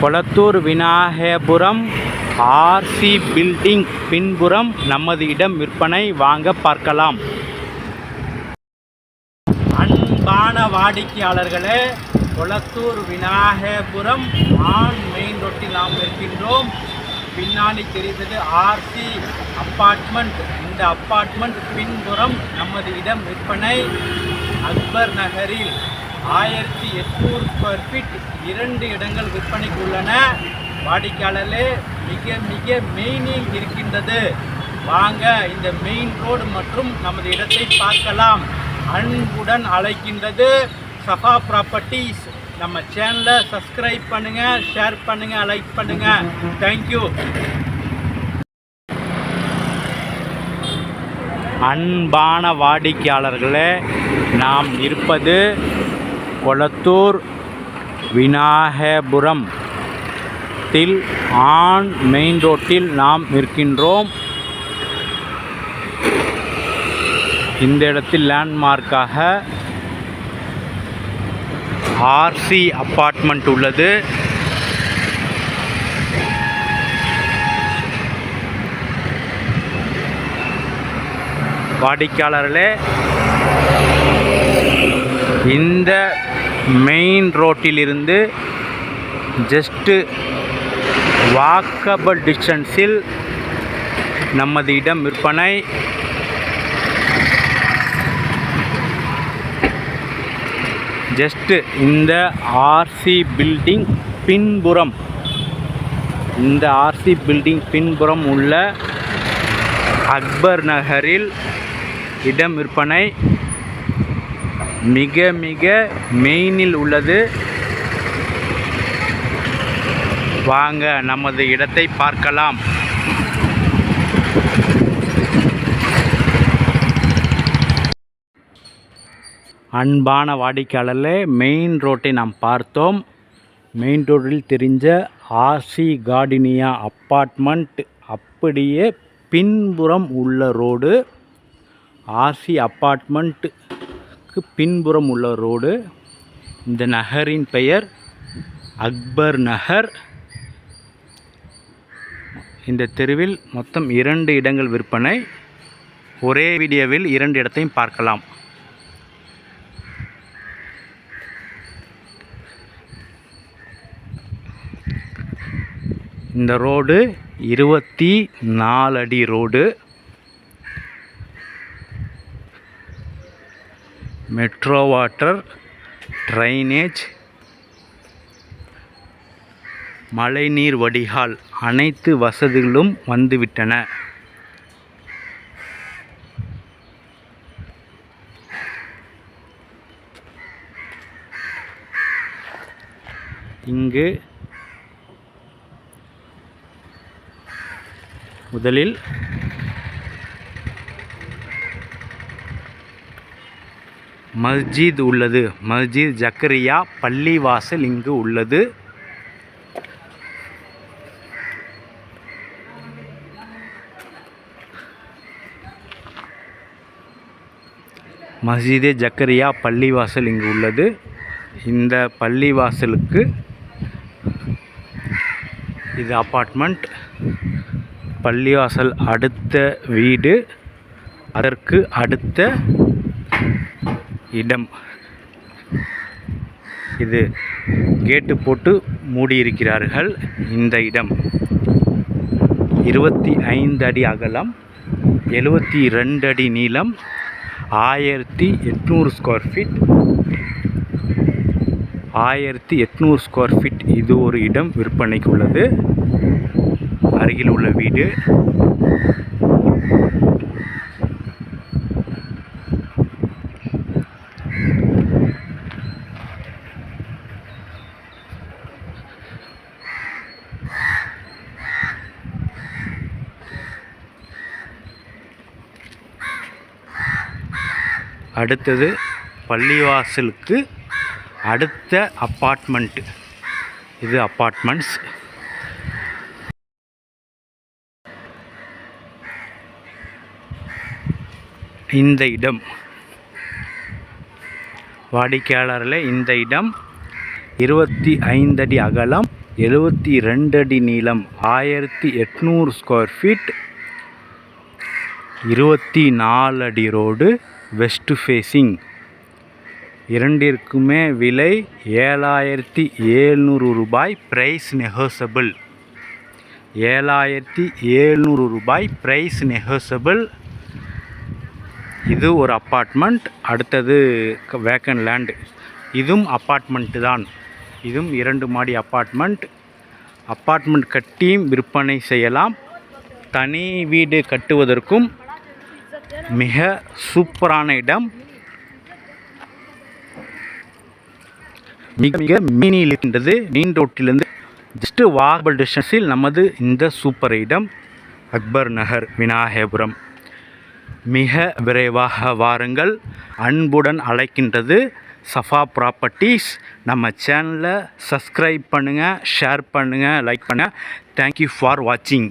Kolathur Vinayagapuram RC building பின்புறம் நமது இடம் விற்பனை வாங்க பார்க்கலாம். அன்பான வாடிக்கையாளர்களே கொளத்தூர் விநாயகபுரம் ஆன் மெயின் ரோட்டில் நாம் இருக்கின்றோம். பின்னாடி தெரிந்தது ஆர்சி அப்பார்ட்மெண்ட் இந்த அப்பார்ட்மெண்ட் பின்புறம் நமது இடம் விற்பனை அக்பர் நகரில். ஆயிரத்தி எட்நூறு ஸ்கொயர் ஃபீட் இரண்டு இடங்கள் விற்பனைக்கு உள்ளன. வாடிக்கையாளர்களே மிக மிக மெயினில் இருக்கின்றது. வாங்க இந்த மெயின் ரோடு மற்றும் நமது இடத்தை பார்க்கலாம். அன்புடன் அழைக்கின்றது சஃபா ப்ராப்பர்ட்டிஸ் நம்ம சேனலை சப்ஸ்கிரைப் பண்ணுங்க ஷேர் பண்ணுங்க லைக் பண்ணுங்க. தேங்க்யூ அன்பான வாடிக்கையாளர்களே நாம் இருப்பது கொளத்தூர் விநாயகபுரம் தில் ஆன் மெயின் ரோட்டில் நாம் இருக்கின்றோம் இந்த இடத்தில் லேண்ட்மார்க்காக ஆர்சி அப்பார்ட்மெண்ட் உள்ளது. வாடிக்கையாளர்களே இந்த மெயின் ரோட்டிலிருந்து ஜஸ்ட்டு வாக்கபிள் டிஸ்டன்ஸில் நமது இடம் விற்பனை. ஜஸ்ட்டு இந்த ஆர்சி பில்டிங் பின்புறம் இந்த ஆர்சி பில்டிங் பின்புறம் உள்ள அக்பர் நகரில் இடம் விற்பனை. மிக மிக மெயினில் உள்ளது. வாங்க நமது இடத்தை பார்க்கலாம். அன்பான வாடிக்கையாளர்களே மெயின் ரோட்டை நாம் பார்த்தோம். மெயின் ரோட்டில் தெரிஞ்ச ஆர்சி கார்டினியா அப்பார்ட்மெண்ட் அப்படியே பின்புறம் உள்ள ரோடு ஆர்சி நகருக்கு பின்புறம் உள்ள ரோடு. இந்த நகரின் பெயர் அக்பர் நகர். இந்த தெருவில் மொத்தம் இரண்டு இடங்கள் விற்பனை. ஒரே வீடியோவில் இரண்டு இடத்தையும் பார்க்கலாம். இந்த ரோடு இருபத்தி நாலு அடி ரோடு. மெட்ரோ வாட்டர் ட்ரைனேஜ் மழைநீர் வடிகால் அனைத்து வசதிகளும் வந்துவிட்டன. இங்கு முதலில் மஸ்ஜித் உள்ளது. மஸ்ஜித் ஜக்கரியா பள்ளிவாசல் இங்கு உள்ளது. மஸ்ஜிதே ஜக்கரியா பள்ளிவாசல் இங்கு உள்ளது. இந்த பள்ளிவாசலுக்கு இது அப்பார்ட்மெண்ட் பள்ளிவாசல் அடுத்த வீடு. அதற்கு அடுத்த இடம். இது கேட்டு போட்டு மூடியிருக்கிறார்கள் இந்த இடம். இருபத்தி ஐந்து அடி அகலம் எழுபத்தி ரெண்டு அடி நீளம் ஆயிரத்தி எட்நூறு ஸ்கொயர் ஃபீட் ஆயிரத்தி எட்நூறு ஸ்கொயர் ஃபீட் இது ஒரு இடம் விற்பனைக்கு உள்ளது. அருகில் உள்ள வீடு. அடுத்தது பள்ளிவாசலுக்கு அடுத்த அப்பார்ட்மெண்ட்டு இது அப்பார்ட்மெண்ட்ஸ். இந்த இடம். வாடிக்கையாளரில் இந்த இடம் இருபத்தி ஐந்து அடி அகலம் எழுபத்தி ரெண்டு அடி நீளம் ஆயிரத்தி எட்நூறு ஸ்கொயர் ஃபீட் இருபத்தி நாலு அடி ரோடு வெஸ்ட் ஃபேஸிங் இரண்டிற்குமே விலை ஏழாயிரத்தி ஏழ்நூறு ரூபாய் ப்ரைஸ் நெகோசபிள் ஏழாயிரத்தி ஏழ்நூறு ரூபாய் ப்ரைஸ் நெகோசபிள் இது ஒரு அப்பார்ட்மெண்ட் அடுத்தது வேக்கன் லேண்டு இதுவும் அப்பார்ட்மெண்ட்டு தான். இதுவும் இரண்டு மாடி அப்பார்ட்மெண்ட் அப்பார்ட்மெண்ட் கட்டியும் விற்பனை செய்யலாம். தனி வீடு கட்டுவதற்கும் மிக சூப்பரான இடம். மிக மிக மீனியில் இருக்கின்றது. மீன் ரோட்டிலிருந்து ஜஸ்ட்டு வாகபல் டிஸ்டன்ஸில் நமது இந்த சூப்பர் இடம் அக்பர் நகர் விநாயகபுரம். மிக விரைவாக வாருங்கள். அன்புடன் அழைக்கின்றது சஃபா ப்ராப்பர்ட்டிஸ். நம்ம சேனலை சப்ஸ்கிரைப் பண்ணுங்கள் ஷேர் பண்ணுங்கள் லைக் பண்ணுங்கள் தேங்க்யூ ஃபார் வாட்சிங்